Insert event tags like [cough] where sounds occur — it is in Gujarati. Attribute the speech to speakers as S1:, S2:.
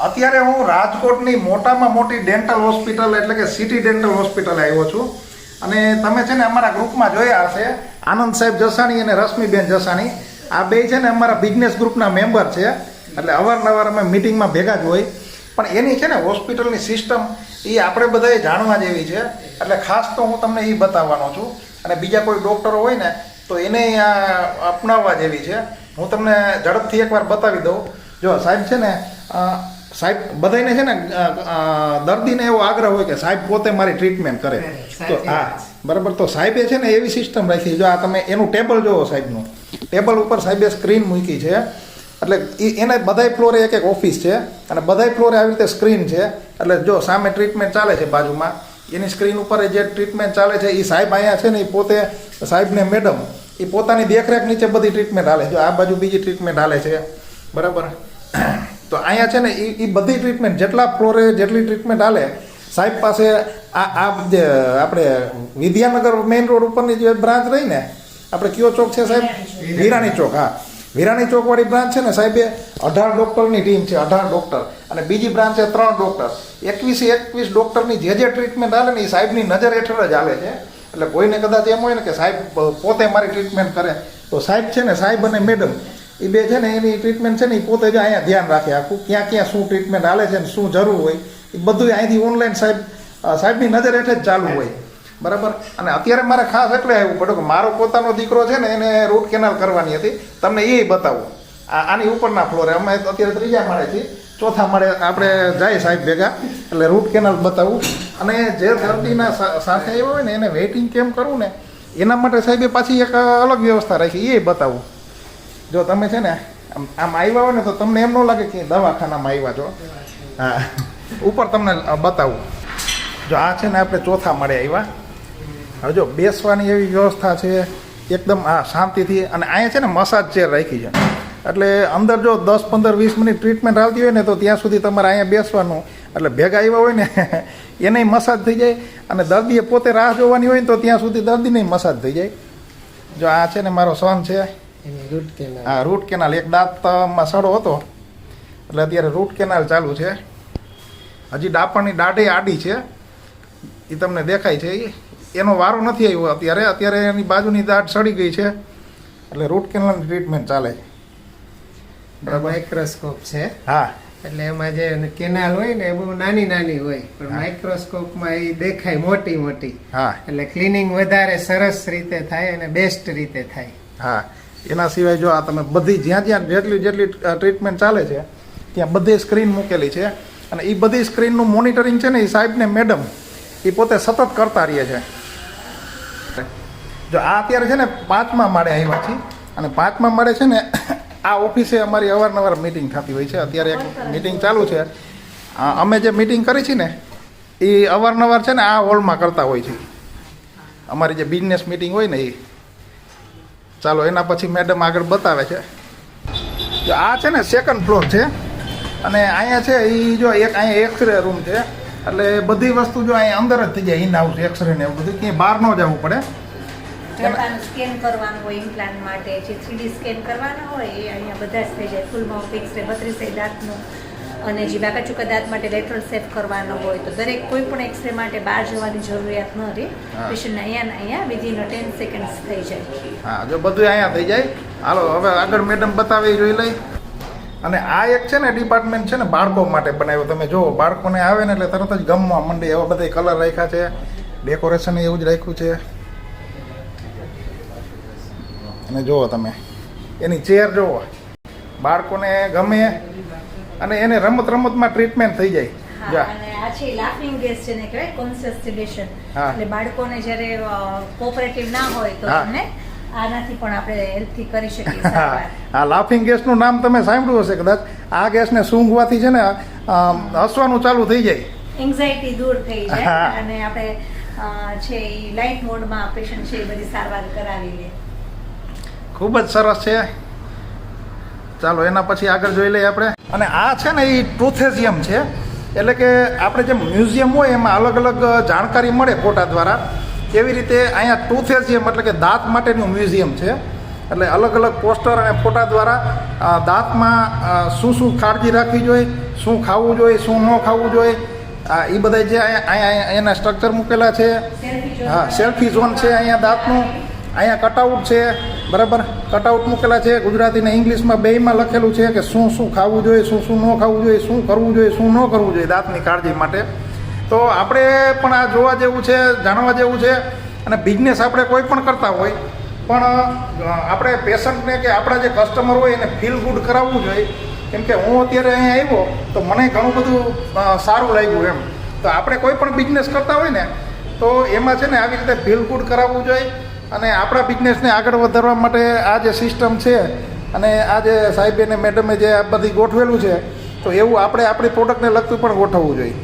S1: અત્યારે હું રાજકોટની મોટામાં મોટી ડેન્ટલ હોસ્પિટલ એટલે કે સિટી ડેન્ટલ હોસ્પિટલ આવ્યો છું. અને તમે છે ને અમારા ગ્રુપમાં જોયા હશે, આનંદ સાહેબ જસાણી અને રશ્મિબેન જસાણી. આ બે છે ને અમારા બિઝનેસ ગ્રુપના મેમ્બર છે. એટલે અવારનવાર અમે મિટિંગમાં ભેગા જ હોય. પણ એની છે ને હોસ્પિટલની સિસ્ટમ એ આપણે બધાએ જાણવા જેવી છે. એટલે ખાસ તો હું તમને એ બતાવવાનો છું. અને બીજા કોઈ ડૉક્ટરો હોય ને, તો એને આ અપનાવવા જેવી છે. હું તમને ઝડપથી એકવાર બતાવી દઉં. જો સાહેબ છે ને સાહેબ બધાને છે ને દર્દીને એવો આગ્રહ હોય કે સાહેબ પોતે મારી ટ્રીટમેન્ટ કરે. તો હા બરાબર. તો સાહેબે છે ને એવી સિસ્ટમ રાખી. જો આ તમે એનું ટેબલ જોવો સાહેબનું. ટેબલ ઉપર સાહેબે સ્ક્રીન મૂકી છે. એટલે એને બધાય ફ્લોરે એક એક ઓફિસ છે. અને બધાય ફ્લોરે આવી રીતે સ્ક્રીન છે. એટલે જો સામે ટ્રીટમેન્ટ ચાલે છે બાજુમાં એની સ્ક્રીન ઉપર જે ટ્રીટમેન્ટ ચાલે છે એ સાહેબ અહીંયા છે ને એ પોતે સાહેબને મેડમ એ પોતાની દેખરેખ નીચે બધી ટ્રીટમેન્ટ હાલે છે. આ બાજુ બીજી ટ્રીટમેન્ટ હાલે છે. બરાબર? તો અહીંયા છે ને એ એ બધી ટ્રીટમેન્ટ જેટલા ફ્લોરે જેટલી ટ્રીટમેન્ટ હાલે સાહેબ પાસે આ આ જે આપણે વિદ્યાનગર મેઇન રોડ ઉપરની જે બ્રાન્ચ રહી ને આપણે કયો ચોક છે સાહેબ? વિરાણી ચોક હા. વિરાણી ચોકવાળી બ્રાન્ચ છે ને સાહેબે અઢાર ડૉક્ટરની ટીમ છે અઢાર ડૉક્ટર અને બીજી બ્રાન્ચ છે ત્રણ ડૉક્ટર એકવીસે એકવીસ ડૉક્ટરની જે જે ટ્રીટમેન્ટ હાલે ને એ સાહેબની નજર હેઠળ જ હાલે છે. એટલે કોઈને કદાચ એમ હોય ને કે સાહેબ પોતે મારી ટ્રીટમેન્ટ કરે. તો સાહેબ છે ને સાહેબ અને મેડમ એ બે છે ને, એની ટ્રીટમેન્ટ છે ને એ પોતે જ અહીંયા ધ્યાન રાખે. આખું ક્યાં ક્યાં શું ટ્રીટમેન્ટ હાલે છે ને શું જરૂર હોય એ બધું અહીંથી ઓનલાઈન સાહેબ સાહેબની નજર હેઠળ જ ચાલુ હોય. બરાબર? અને અત્યારે મારે ખાસ એટલે આવ્યું પડ્યું કે મારો પોતાનો દીકરો છે ને, એને રૂટ કેનાલ કરવાની હતી. તમને એ બતાવું. આની ઉપરના ફ્લોરે અમે અત્યારે ત્રીજા માળે છીએ. ચોથા માળે આપણે જાય સાહેબ ભેગા. એટલે રૂટ કેનાલ બતાવું. અને જે દર્દીના સાથે આવ્યો હોય ને, એને વેઇટિંગ કેમ કરવું ને, એના માટે સાહેબે પાછી એક અલગ વ્યવસ્થા રાખી. એ બતાવું. જો તમે છે ને આમ આવ્યા હોય ને તો તમને એમ ન લાગે કે દવાખાનામાં આવ્યા છો. હા. ઉપર તમને બતાવું. જો આ છે ને આપણે ચોથા મળે આવ્યા હવે જો બેસવાની એવી વ્યવસ્થા છે, એકદમ, હા, શાંતિથી. અને અહીંયા છે ને મસાજ ચેર રાખી છે. એટલે અંદર જો દસ, પંદર, વીસ મિનિટ ટ્રીટમેન્ટ આવતી હોય ને તો ત્યાં સુધી તમારે અહીંયા બેસવાનું. એટલે ભેગા આવ્યા હોય ને [laughs] એને મસાજ થઈ જાય. અને દર્દીએ પોતે રાહ જોવાની હોય ને તો ત્યાં સુધી દર્દીને મસાજ થઈ જાય. જો આ છે ને મારો સન છે. હા રૂટ કેનાલ એક દાંતમાં સડો હતો. એટલે અત્યારે રૂટ કેનાલ ચાલુ છે. હજી ડાપણની દાઢે આડી છે. એ તમને દેખાય છે. એનો વારો નથી આવ્યો અત્યારે. અત્યારે એની બાજુની દાઢ સડી ગઈ છે. એટલે રૂટ કેનાલની ટ્રીટમેન્ટ ચાલે. બરાબર
S2: માઇક્રોસ્કોપ છે.
S1: હા.
S2: એટલે એમાં જે કેનાલ હોય ને એ બહુ નાની નાની હોય. પણ. માઇક્રોસ્કોપમાં એ દેખાય મોટી મોટી.
S1: હા.
S2: એટલે ક્લિનિંગ વધારે સરસ રીતે થાય અને બેસ્ટ રીતે થાય.
S1: હા. એના સિવાય જો આ તમે બધી જ્યાં જ્યાં જેટલી જેટલી ટ્રીટમેન્ટ ચાલે છે, ત્યાં બધી સ્ક્રીન મૂકેલી છે. અને એ બધી સ્ક્રીનનું મોનિટરિંગ છે ને એ સાહેબને મેડમ એ પોતે સતત કરતા રહે છે. જો આ અત્યારે છે ને પાંચમા માળે આવ્યા છીએ. અને પાંચમા માળે છે ને [coughs] આ ઓફિસે અમારી અવારનવાર મિટિંગ થતી હોય છે. અત્યારે એક મિટિંગ ચાલુ છે. અમે જે મિટિંગ કરી છે ને એ અવારનવાર છે ને આ હોલમાં કરતા હોય છે. અમારી જે બિઝનેસ મિટિંગ હોય ને એ ચાલો, એના પછી મેડમ આગળ બતાવે છે. આ છે ને સેકન્ડ ફ્લોર છે, અને અહીંયા છે એ જો એક, અહીંયા એક્સરે રૂમ છે. એટલે બધી વસ્તુ જો અહીંયા અંદર જ થઈ જાય ઇન હાઉસ એક્સરે ને એવું બધું, ક્યાંય બહાર ન જવું પડે.
S3: સ્કેન કરવાનું હોય ઇમ્પ્લાન્ટ માટે, જે સ્કેન કરવાના હોય, એ અહીંયા બધા જ થઈ જાય. ફૂલ બત્રીસે દાંતનું. અને જે કદાચ માટે લેટરલ સેફ કરવાનો હોય તો દરેક કોઈ પણ એક્સરે માટે બહાર જવાની જરૂરિયાત ન રહે. પેશન્ટને અહીંયા અહીંયા વિધિન ટેન સેકન્ડ્સ થઈ જાય.
S1: હા જો બધું અહીંયા થઈ જાય. હાલો હવે આગળ મેડમ બતાવે જોઈ લઈ. અને આ એક છે ને ડિપાર્ટમેન્ટ છે ને બાળકો માટે બનાવ્યો. તમે જુઓ બાળકોને આવે ને એટલે તરત જ ગમવા માંડે. એવા બધા કલર રાખ્યા છે. ડેકોરેશન એવું જ રાખ્યું છે. અને જુઓ તમે. એની ચેર જુઓ. બાળકોને ગમે અને એને રમત રમતમાં ટ્રીટમેન્ટ થઈ જાય.
S3: અને આ છે લાફિંગ ગેસ છે ને કહેવાય કોન્શિયસ એટલે બાળકોને જ્યારે કોઓપરેટિવ ના હોય તો એમને આનાથી પણ આપણે હેલ્પથી કરી શકીએ
S1: આ લાફિંગ ગેસનું નામ તમે સાંભળ્યું હશે કદાચ. આ ગેસને સૂંઘવાથી છે ને હસવાનું ચાલુ થઈ જાય.
S3: એન્ઝાયટી દૂર થઈ જાય અને આપણે છે એ લાઇટ મોડમાં પેશન્ટ છે એ બધી સારવાર કરાવી લે.
S1: ખૂબ જ સરસ છે. ચાલો એના પછી આગળ જોઈ લઈએ આપણે. અને આ છે ને એ ટ્રુથેઝિયમ છે. એટલે કે આપણે જે મ્યુઝિયમ હોય એમાં અલગ અલગ જાણકારી મળે ફોટા દ્વારા. એવી રીતે અહીંયા ટૂથેઝિયમ એટલે કે દાંત માટેનું મ્યુઝિયમ છે. એટલે અલગ અલગ પોસ્ટર અને ફોટા દ્વારા દાંતમાં શું શું કાળજી રાખવી જોઈએ શું ખાવું જોઈએ શું ન ખાવું જોઈએ. એ બધા જે અહીંયા એના સ્ટ્રક્ચર મૂકેલા છે. હા સેલ્ફી ઝોન છે અહીંયા દાંતનું. અહીંયા કટઆઉટ છે. બરાબર? કટઆઉટ મૂકેલા છે, ગુજરાતી ને ઇંગ્લિશમાં બેયમાં લખેલું છે કે શું શું ખાવું જોઈએ, શું શું ન ખાવું જોઈએ, શું કરવું જોઈએ, શું ન કરવું જોઈએ દાંતની કાળજી માટે. તો આપણે પણ આ જોવા જેવું છે, જાણવા જેવું છે અને બિઝનેસ આપણે કોઈ પણ કરતા હોય, પણ આપણે પેશન્ટને કે આપણા જે કસ્ટમર હોય એને ફીલ ગુડ કરાવવું જોઈએ. કેમ કે હું અત્યારે અહીંયા આવ્યો, તો મને ઘણું બધું સારું લાગ્યું એમ. તો આપણે કોઈ પણ બિઝનેસ કરતા હોય ને, તો એમાં છે ને આવી રીતે ફીલ ગુડ કરાવવું જોઈએ. અને આપણા બિઝનેસને આગળ વધારવા માટે આ જે સિસ્ટમ છે અને આ જે સાહેબે ને મેડમે જે આ બધી ગોઠવેલું છે, તો એવું આપણે આપણી પ્રોડક્ટને લગતું પણ ગોઠવવું જોઈએ.